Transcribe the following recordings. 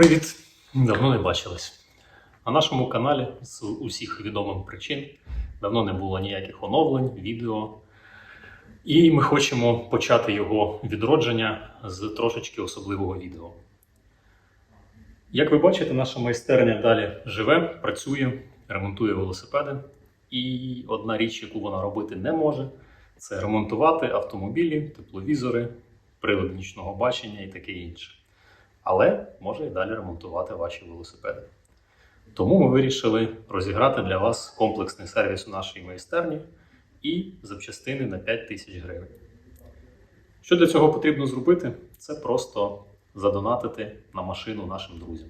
Привіт! Давно не бачились. На нашому каналі з усіх відомих причин давно не було ніяких оновлень, відео. І ми хочемо почати його відродження з трошечки особливого відео. Як ви бачите, наша майстерня далі живе, працює, ремонтує велосипеди. І одна річ, яку вона робити не може, це ремонтувати автомобілі, тепловізори, прилади нічного бачення і таке інше але може і далі ремонтувати ваші велосипеди. Тому ми вирішили розіграти для вас комплексний сервіс у нашій майстерні і запчастини на 5 тисяч гривень. Що для цього потрібно зробити? Це просто задонатити на машину нашим друзям.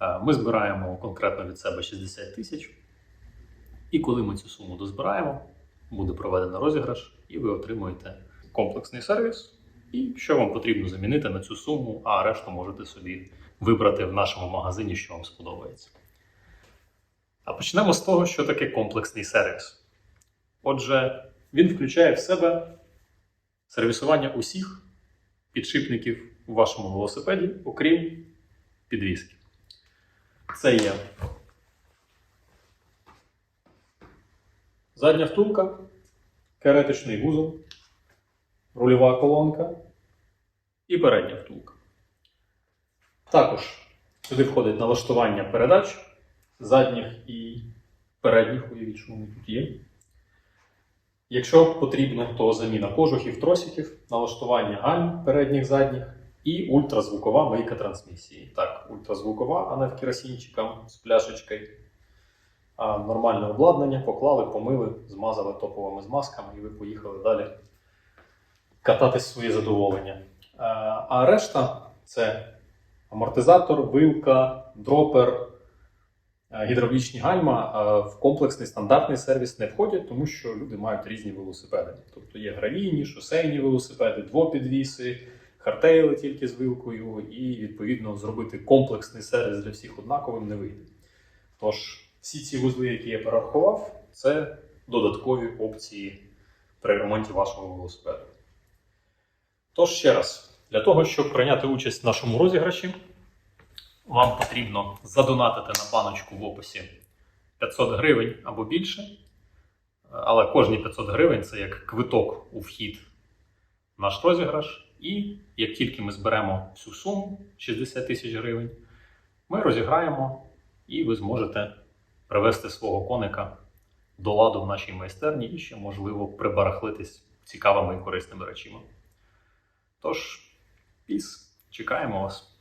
Е, Ми збираємо конкретно від себе 60 тисяч, і коли ми цю суму дозбираємо, буде проведено розіграш, і ви отримуєте комплексний сервіс. І що вам потрібно замінити на цю суму, а решту можете собі вибрати в нашому магазині, що вам сподобається. А почнемо з того, що таке комплексний сервіс. Отже, він включає в себе сервісування усіх підшипників у вашому велосипеді, окрім підвіски. Це є задня втулка, керетичний вузол, рульова колонка і передня втулка. Також сюди входить налаштування передач задніх і передніх, уявіть, що вони тут є. Якщо потрібно, то заміна кожухів, тросиків, налаштування гальм передніх задніх і ультразвукова мийка трансмісії. Так, ультразвукова, а не в керосинчиком з пляшечкою. Нормальне обладнання поклали, помили, змазали топовими змазками, і ви поїхали далі катати своє задоволення. Е, А решта це амортизатор, вилка, дропер, е, гідравлічні гальма е, в комплексний стандартний сервіс не входять, тому що люди мають різні велосипеди. Тобто є гравійні, шосейні велосипеди, двопідвіси, хардтейли тільки з вилкою, і відповідно зробити комплексний сервіс для всіх однаковим не вийде. Тож, всі ці вузли, які я перерахував, це додаткові опції при ремонті вашого велосипеду. Тож ще раз, для того, щоб прийняти участь в нашому розіграші, вам потрібно задонатити на баночку в описі 500 гривень або більше. Але кожні 500 гривень це як квиток у вхід в наш розіграш. І як тільки ми зберемо всю суму 60 тисяч гривень, ми розіграємо і ви зможете привести свого коника до ладу в нашій майстерні і ще, можливо, прибарахлитись цікавими і корисними речами. Тож, піс, чекаємо вас.